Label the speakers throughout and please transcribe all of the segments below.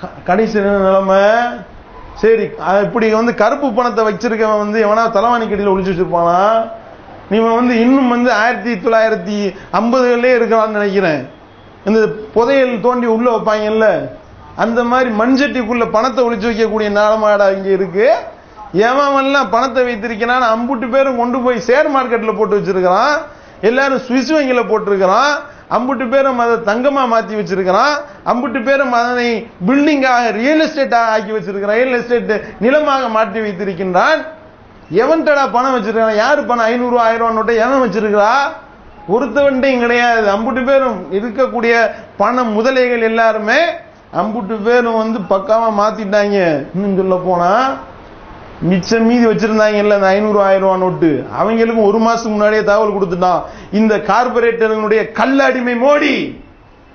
Speaker 1: க- கடைசி நிலைமை சரி இப்படி வந்து கருப்பு பணத்தை வச்சிருக்கவன் வந்து எவனா தலைவாணி கடியில் ஒழிச்சு வச்சிருப்பானா? நீவன் வந்து இன்னும் வந்து ஆயிரத்தி தொள்ளாயிரத்தி ஐம்பதுகளே இருக்கலாம்னு நினைக்கிறேன். இந்த புதையல் தோண்டி உள்ள வைப்பாங்கல்ல அந்த மாதிரி மண்சட்டிக்குள்ள பணத்தை ஒழிச்சு வைக்கக்கூடிய நாளமாடா இங்கே இருக்கு. எவன்லாம் பணத்தை வைத்திருக்கிறான் அம்புட்டு பேரும் கொண்டு போய் ஷேர் மார்க்கெட்டில் போட்டு வச்சிருக்கிறான். எல்லாரும் சுவிஸ் வங்கியில் போட்டிருக்கிறான். அம்புட்டு பேரும் அதை தங்கமாக மாற்றி வச்சிருக்கிறான் அம்புட்டு பேரும் அதனை பில்டிங்காக ரியல் எஸ்டேட்டாக ஆக்கி வச்சிருக்கிறான் ரியல் எஸ்டேட் நிலமாக மாற்றி வைத்திருக்கின்றான். எவன்டடா பணம் வச்சிருக்கான் யார் பணம்? ஐநூறு ஆயிரம் ரூபா நோட்டை எவன் வச்சிருக்கிறா? ஒருத்தவன்ட்டையும் கிடையாது. அம்புட்டு பேரும் இருக்கக்கூடிய பணம் முதலைகள் எல்லாருமே அம்புட்டு பேரும் வந்து பக்காவாக மாற்றிட்டாங்க இன்னும் சொல்ல போனால் மிச்சம் மீதி வச்சிருந்தாங்கல்ல இந்த ஐநூறு ஆயிரம் ரூபா நோட்டு. அவங்களுக்கும் ஒரு மாசத்துக்கு முன்னாடியே தகவல் கொடுத்துட்டான். இந்த கார்பரேட்டர்களுடைய கல்லாடிமை அடிமை மோடி.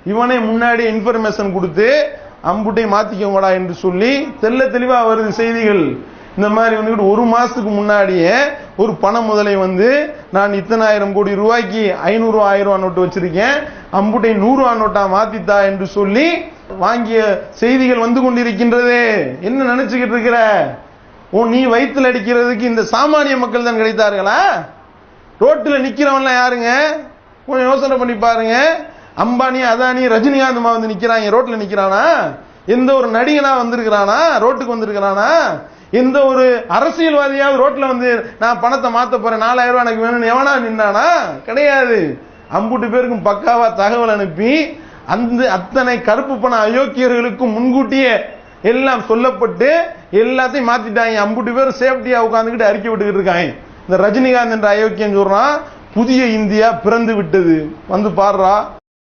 Speaker 1: இவனே முன்னாடி இன்ஃபர்மேஷன் கொடுத்து அம்புட்டை மாத்திக்கோங்கடா என்று சொல்லி தெள்ள தெளிவா வருது செய்திகள். இந்த மாதிரி வந்துட்டு ஒரு மாசத்துக்கு முன்னாடியே ஒரு பண முதலை வந்து நான் இத்தனாயிரம் கோடி ரூபாய்க்கு ஐநூறு ஆயிரம் ரூபா நோட்டு வச்சிருக்கேன். அம்புட்டை நூறு ரூபா நோட்டா மாத்தித்தா என்று சொல்லி வாங்கிய செய்திகள் வந்து கொண்டிருக்கின்றதே. என்ன நினைச்சுக்கிட்டு இருக்கிற? உன் நீ வயிற்றுல அடிக்கிறதுக்கு இந்த சாமானிய மக்கள் தான் கிடைத்தார்களா? ரோட்டில் நிற்கிறவன்லாம் யாருங்க? கொஞ்சம் யோசனை பண்ணி பாருங்க. அம்பானி அதானி ரஜினிகாந்த் வந்து நிற்கிறாங்க ரோட்டில் நிற்கிறானா எந்த ஒரு நடிகனா வந்திருக்கிறானா? ரோட்டுக்கு வந்திருக்கிறானா? எந்த ஒரு அரசியல்வாதியாவது ரோட்டில் வந்து நான் பணத்தை மாற்ற போறேன் நாலாயிரம் ரூபாய் எனக்கு வேணும்னு எவனா நின்னானா? கிடையாது. அம்புட்டு பேருக்கும் பக்காவா தகவல் அனுப்பி அந்த அத்தனை கருப்பு பண அயோக்கியர்களுக்கும் முன்கூட்டியே எல்லாம் சொல்லப்பட்டு எல்லாத்தையும் மாத்திட்டாங்க. அம்புட்டு பேர் சேஃப்டியா உட்காந்துக்கிட்டு அறிக்கை விட்டுக்கிட்டு இருக்காங்க. இந்த ரஜினிகாந்த் என்ற அயோக்கியம் சொல்றான் புதிய இந்தியா பிறந்து விட்டது. வந்து பாடுறா.